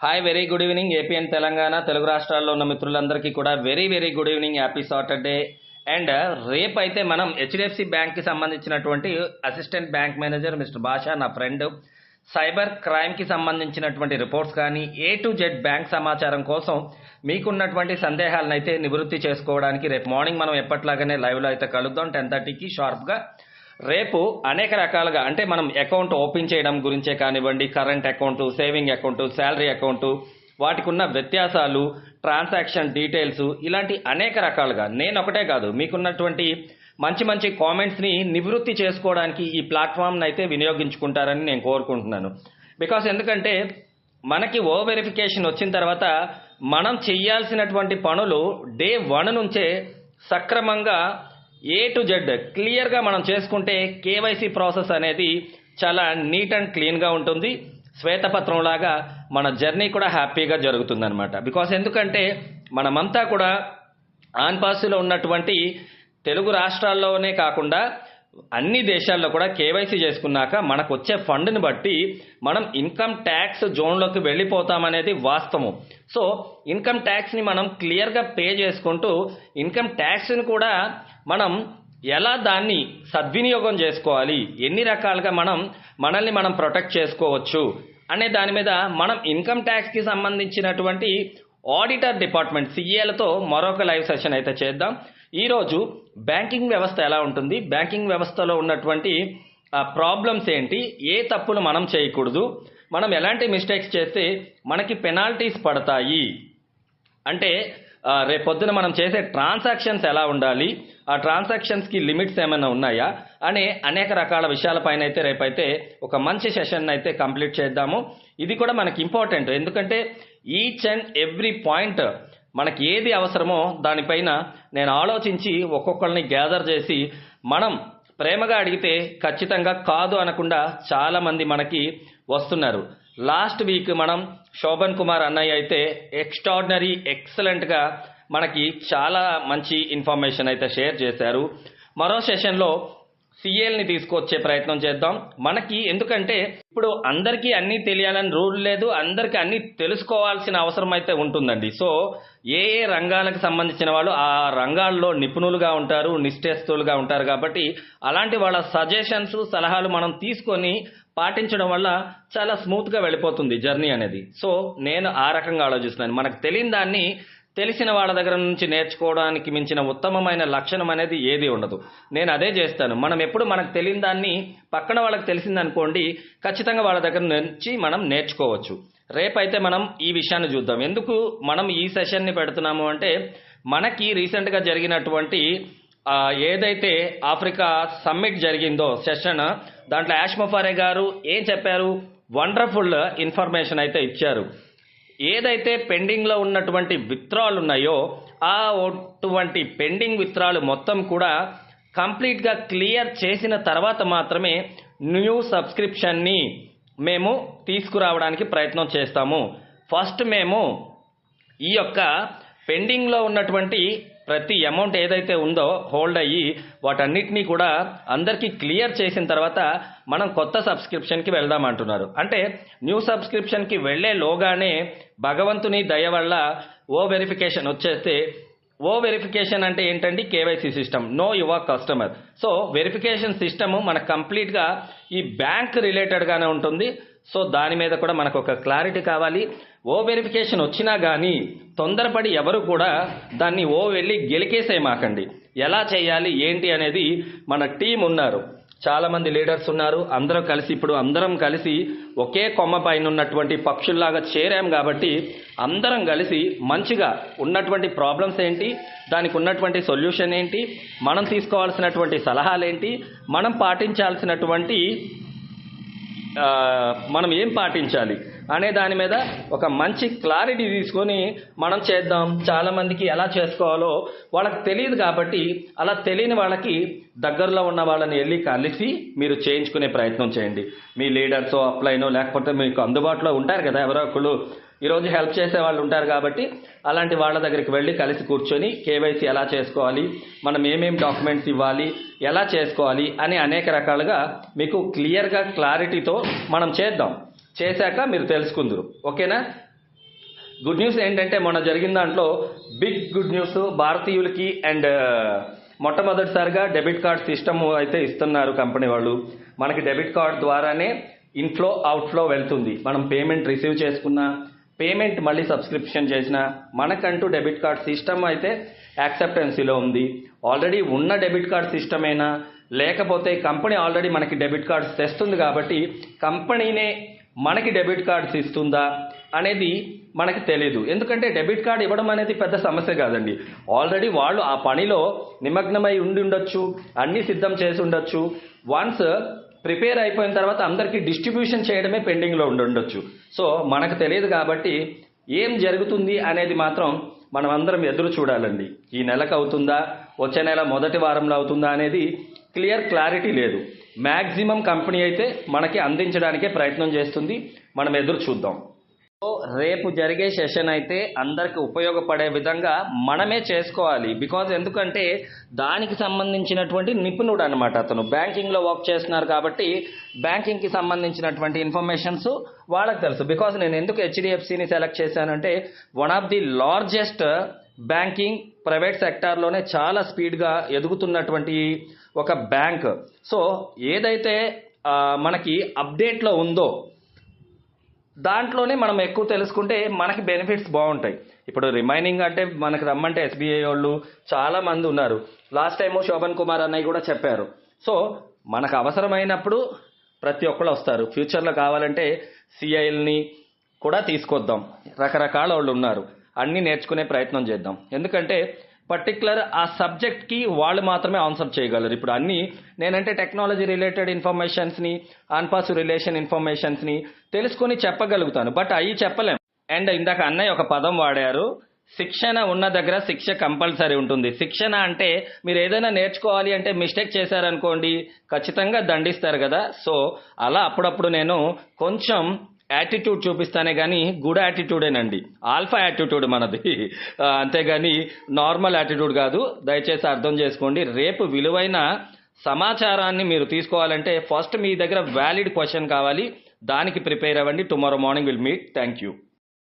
Hi very good evening AP and Telangana Telugu రాష్ట్రాల్లో ఉన్న మిత్రులందరికీ కూడా very very good evening happy Saturday and రేపైతే అయితే మనం హెచ్డిఎఫ్సి బ్యాంక్కి సంబంధించినటువంటి assistant bank manager mister Basha నా ఫ్రెండ్ సైబర్ క్రైమ్కి సంబంధించినటువంటి రిపోర్ట్స్ కానీ ఏ టు జెడ్ బ్యాంక్ సమాచారం కోసం మీకున్నటువంటి సందేహాలను అయితే నివృత్తి చేసుకోవడానికి రేపు మార్నింగ్ మనం ఎప్పట్లాగానే లైవ్లో అయితే కలుద్దాం. టెన్ థర్టీకి షార్ప్గా రేపు అనేక రకాలుగా అంటే మనం అకౌంట్ ఓపెన్ చేయడం గురించే కానివ్వండి current account saving account salary account వాటికి ఉన్న వ్యత్యాసాలు ట్రాన్సాక్షన్ డీటెయిల్స్ ఇలాంటి అనేక రకాలుగా. నేను ఒకటే కాదు మీకున్నటువంటి మంచి మంచి కామెంట్స్ని నివృత్తి చేసుకోవడానికి ఈ ప్లాట్ఫామ్ని అయితే వినియోగించుకుంటారని నేను కోరుకుంటున్నాను. బికాస్ ఎందుకంటే మనకి ఓ వెరిఫికేషన్ వచ్చిన తర్వాత మనం చేయాల్సినటువంటి పనులు డే వన్ నుంచే సక్రమంగా ఏ టు జెడ్ క్లియర్గా మనం చేసుకుంటే కేవైసీ ప్రాసెస్ అనేది చాలా నీట్ అండ్ క్లీన్గా ఉంటుంది. శ్వేతపత్రం లాగా మన జర్నీ కూడా హ్యాపీగా జరుగుతుందనమాట బికాస్ ఎందుకంటే మనమంతా కూడా ఆన్పాస్లో ఉన్నటువంటి తెలుగు రాష్ట్రాల్లోనే కాకుండా అన్ని దేశాల్లో కూడా కేవైసీ చేసుకున్నాక మనకు వచ్చే ఫండ్ని బట్టి మనం ఇన్కమ్ ట్యాక్స్ జోన్లోకి వెళ్ళిపోతామనేది వాస్తవం. సో ఇన్కమ్ ట్యాక్స్ని మనం క్లియర్గా పే చేసుకుంటూ ఇన్కమ్ ట్యాక్స్ని కూడా మనం ఎలా దాన్ని సద్వినియోగం చేసుకోవాలి ఎన్ని రకాలుగా మనం మనల్ని మనం ప్రొటెక్ట్ చేసుకోవచ్చు అనే దాని మీద మనం ఇన్కమ్ ట్యాక్స్కి సంబంధించినటువంటి ఆడిటర్ డిపార్ట్మెంట్ సిఏలతో మరొక లైవ్ సెషన్ అయితే చేద్దాం. ఈరోజు బ్యాంకింగ్ వ్యవస్థ ఎలా ఉంటుంది? బ్యాంకింగ్ వ్యవస్థలో ఉన్నటువంటి ప్రాబ్లమ్స్ ఏంటి? ఏ తప్పులు మనం చేయకూడదు? మనం ఎలాంటి మిస్టేక్స్ చేస్తే మనకి పెనాల్టీస్ పడతాయి? అంటే రేపొద్దున మనం చేసే ట్రాన్సాక్షన్స్ ఎలా ఉండాలి? ఆ ట్రాన్సాక్షన్స్కి లిమిట్స్ ఏమైనా ఉన్నాయా? అనే అనేక రకాల విషయాలపైన అయితే రేపైతే ఒక మంచి సెషన్ అయితే కంప్లీట్ చేద్దాము. ఇది కూడా మనకి ఇంపార్టెంట్ ఎందుకంటే ఈచ్ అండ్ ఎవ్రీ పాయింట్ మనకి ఏది అవసరమో దానిపైన నేను ఆలోచించి ఒక్కొక్కరిని గ్యాదర్ చేసి మనం ప్రేమగా అడిగితే ఖచ్చితంగా కాదు అనకుండా చాలామంది మనకి వస్తున్నారు. లాస్ట్ వీక్ మనం శోభన్ కుమార్ అన్నయ్య అయితే ఎక్స్ట్రాడినరీ ఎక్సలెంట్గా మనకి చాలా మంచి ఇన్ఫర్మేషన్ అయితే షేర్ చేశారు. మరో సెషన్లో సిఎల్ని తీసుకొచ్చే ప్రయత్నం చేద్దాం. మనకి ఎందుకంటే ఇప్పుడు అందరికీ అన్నీ తెలియాలని రూల్ లేదు అందరికీ అన్నీ తెలుసుకోవాల్సిన అవసరం అయితే ఉంటుందండి. సో ఏ ఏ రంగాలకు సంబంధించిన వాళ్ళు ఆ రంగాల్లో నిపుణులుగా ఉంటారు నిష్ఠేస్తులుగా ఉంటారు కాబట్టి అలాంటి వాళ్ళ సజెషన్స్ సలహాలు మనం తీసుకొని పాటించడం వల్ల చాలా స్మూత్గా వెళ్ళిపోతుంది జర్నీ అనేది. సో నేను ఆ రకంగా ఆలోచిస్తున్నాను. మనకు తెలియని దాన్ని తెలిసిన వాళ్ళ దగ్గర నుంచి నేర్చుకోవడానికి మించిన ఉత్తమమైన లక్షణం అనేది ఏది ఉండదు. నేను అదే చేస్తాను. మనం ఎప్పుడు మనకు తెలియని దాన్ని పక్కన వాళ్ళకి తెలిసిందనుకోండి ఖచ్చితంగా వాళ్ళ దగ్గర నుంచి మనం నేర్చుకోవచ్చు. రేపైతే మనం ఈ విషయాన్ని చూద్దాం. ఎందుకు మనం ఈ సెషన్ని పెడుతున్నాము అంటే మనకి రీసెంట్గా జరిగినటువంటి ఏదైతే ఆఫ్రికా సమ్మిట్ జరిగిందో సెషన్ దాంట్లో యాష్మఫారే గారు ఏం చెప్పారు? వండర్ఫుల్ ఇన్ఫర్మేషన్ అయితే ఇచ్చారు. ఏదైతే పెండింగ్లో ఉన్నటువంటి విత్రాలు ఉన్నాయో ఆ అటువంటి పెండింగ్ విత్రాలు మొత్తం కూడా కంప్లీట్గా క్లియర్ చేసిన తర్వాత మాత్రమే న్యూ సబ్స్క్రిప్షన్ని మేము తీసుకురావడానికి ప్రయత్నం చేస్తాము. ఫస్ట్ మేము ఈ యొక్క పెండింగ్లో ఉన్నటువంటి ప్రతి అమౌంట్ ఏదైతే ఉందో హోల్డ్ అయ్యి వాటన్నిటినీ కూడా అందరికీ క్లియర్ చేసిన తర్వాత మనం కొత్త సబ్స్క్రిప్షన్కి వెళ్దాం అంటున్నారు. అంటే న్యూ సబ్స్క్రిప్షన్కి వెళ్ళే లోగానే భగవంతుని దయ వల్ల ఓ వెరిఫికేషన్ వచ్చేస్తే ఓ వెరిఫికేషన్ అంటే ఏంటండి? KYC system know your customer. So verification system మనకు కంప్లీట్గా ఈ బ్యాంక్ రిలేటెడ్గానే ఉంటుంది. సో దాని మీద కూడా మనకు ఒక క్లారిటీ కావాలి. ఓ వెరిఫికేషన్ వచ్చినా కానీ తొందరపడి ఎవరు కూడా దాన్ని ఓ వెళ్ళి గెలికేసేయమాకండి. ఎలా చేయాలి? ఏంటి? అనేది మన టీం ఉన్నారు. చాలా మంది లీడర్స్ ఉన్నారు. అందరం కలిసి ఇప్పుడు అందరం కలిసి ఒకే కొమ్మ పైన ఉన్నటువంటి పక్షుల్లాగా చేరాం కాబట్టి అందరం కలిసి మంచిగా ఉన్నటువంటి ప్రాబ్లమ్స్ ఏంటి? దానికి ఉన్నటువంటి సొల్యూషన్ ఏంటి? మనం తీసుకోవాల్సినటువంటి సలహాలు ఏంటి మనం పాటించాల్సినటువంటి మనం ఏం పాటించాలి? అనే దాని మీద ఒక మంచి క్లారిటీ తీసుకొని మనం చేద్దాం. చాలా మందికి ఎలా చేసుకోవాలో వాళ్ళకి తెలియదు కాబట్టి అలా తెలియని వాళ్ళకి దగ్గరలో ఉన్న వాళ్ళని వెళ్ళి కలిసి మీరు చేయించుకునే ప్రయత్నం చేయండి. మీ లీడర్స్ అప్లైనో లేకపోతే మీకు అందుబాటులో ఉంటారు కదా ఎవరో ఒకళ్ళు. ఈరోజు హెల్ప్ చేసే వాళ్ళు ఉంటారు కాబట్టి అలాంటి వాళ్ళ దగ్గరికి వెళ్ళి కలిసి కూర్చొని కేవైసీ ఎలా చేసుకోవాలి మనం ఏమేమి డాక్యుమెంట్స్ ఇవ్వాలి ఎలా చేసుకోవాలి అని అనేక రకాలుగా మీకు క్లియర్గా క్లారిటీతో మనం చేద్దాం. చేశాక మీరు తెలుసుకుందరు. ఓకేనా? గుడ్ న్యూస్ ఏంటంటే మొన్న జరిగిన దాంట్లో బిగ్ గుడ్ న్యూస్ భారతీయులకి అండ్ uh, మొట్టమొదటిసారిగా డెబిట్ కార్డ్ సిస్టమ్ అయితే ఇస్తున్నారు కంపెనీ వాళ్ళు. మనకి డెబిట్ కార్డ్ ద్వారానే ఇన్ఫ్లో అవుట్ఫ్లో వెళ్తుంది. మనం పేమెంట్ రిసీవ్ చేసుకున్నా పేమెంట్ మళ్ళీ సబ్స్క్రిప్షన్ చేసిన మనకంటూ డెబిట్ కార్డ్ సిస్టమ్ అయితే యాక్సెప్టెన్సీలో ఉంది. ఆల్రెడీ ఉన్న డెబిట్ కార్డ్ సిస్టమేనా లేకపోతే కంపెనీ ఆల్రెడీ మనకి డెబిట్ కార్డ్స్ తెస్తుంది కాబట్టి కంపెనీనే మనకి డెబిట్ కార్డ్స్ ఇస్తుందా అనేది మనకి తెలియదు ఎందుకంటే డెబిట్ కార్డ్ ఇవ్వడం అనేది పెద్ద సమస్య కాదండి. ఆల్రెడీ వాళ్ళు ఆ పనిలో నిమగ్నమై ఉండి ఉండొచ్చు అన్నీ సిద్ధం చేసి ఉండొచ్చు వన్స్ ప్రిపేర్ అయిపోయిన తర్వాత అందరికీ డిస్ట్రిబ్యూషన్ చేయడమే పెండింగ్లో ఉండి ఉండొచ్చు సో మనకు తెలియదు కాబట్టి ఏం జరుగుతుంది అనేది మాత్రం మనం అందరం ఎదురు చూడాలండి. ఈ నెలకు అవుతుందా వచ్చే నెల మొదటి వారంలో అవుతుందా అనేది క్లియర్ క్లారిటీ లేదు. మ్యాక్సిమం కంపెనీ అయితే మనకి అందించడానికే ప్రయత్నం చేస్తుంది. మనం ఎదురు చూద్దాం. సో రేపు జరిగే సెషన్ అయితే అందరికి ఉపయోగపడే విధంగా మనమే చేసుకోవాలి. బికాజ్ ఎందుకంటే దానికి సంబంధించినటువంటి నిపుణుడు అనమాట అతను. బ్యాంకింగ్లో వర్క్ చేస్తున్నారు కాబట్టి బ్యాంకింగ్కి సంబంధించినటువంటి ఇన్ఫర్మేషన్స్ వాళ్ళకి తెలుసు. బికాజ్ నేను ఎందుకు హెచ్డిఎఫ్సిని సెలెక్ట్ చేశానంటే one of the largest banking private సెక్టార్లోనే చాలా స్పీడ్గా ఎదుగుతున్నటువంటి ఒక బ్యాంక్. సో ఏదైతే మనకి అప్డేట్లో ఉందో దాంట్లోనే మనం ఎక్కువ తెలుసుకుంటే మనకి బెనిఫిట్స్ బాగుంటాయి. ఇప్పుడు రిమైనింగ్ అంటే మనకి రమ్మంటే ఎస్బీఐ వాళ్ళు చాలా మంది ఉన్నారు. లాస్ట్ టైము శోభన్ కుమార్ అన్నయ్య కూడా చెప్పారు. సో మనకు అవసరమైనప్పుడు ప్రతి ఒక్కళ్ళు వస్తారు. ఫ్యూచర్లో కావాలంటే సిఐల్ని కూడా తీసుకొద్దాం. రకరకాల వాళ్ళు ఉన్నారు. అన్నీ నేర్చుకునే ప్రయత్నం చేద్దాం. ఎందుకంటే పర్టికులర్ ఆ సబ్జెక్ట్కి వాళ్ళు మాత్రమే ఆన్సర్ చేయగలరు. ఇప్పుడు అన్నీ నేనంటే టెక్నాలజీ రిలేటెడ్ ఇన్ఫర్మేషన్స్ని ఆన్పాస్ రిలేషన్ ఇన్ఫర్మేషన్స్ని తెలుసుకొని చెప్పగలుగుతాను. బట్ అవి చెప్పలేం. అండ్ ఇందాక అన్నయ్య ఒక పదం వాడారు. శిక్షణ ఉన్న దగ్గర శిక్ష కంపల్సరీ ఉంటుంది. శిక్షణ అంటే మీరు ఏదైనా నేర్చుకోవాలి అంటే మిస్టేక్ చేశారనుకోండి ఖచ్చితంగా దండిస్తారు కదా. సో అలా అప్పుడప్పుడు నేను కొంచెం యాటిట్యూడ్ చూపిస్తానే కానీ గుడ్ యాటిట్యూడేనండి ఆల్ఫా యాటిట్యూడ్ మనది. అంతేగాని నార్మల్ యాటిట్యూడ్ కాదు. దయచేసి అర్థం చేసుకోండి. రేపు విలువైన సమాచారాన్ని మీరు తీసుకోవాలంటే ఫస్ట్ మీ దగ్గర వ్యాలిడ్ క్వశ్చన్ కావాలి. దానికి ప్రిపేర్ అవ్వండి. Tomorrow morning will meet thank you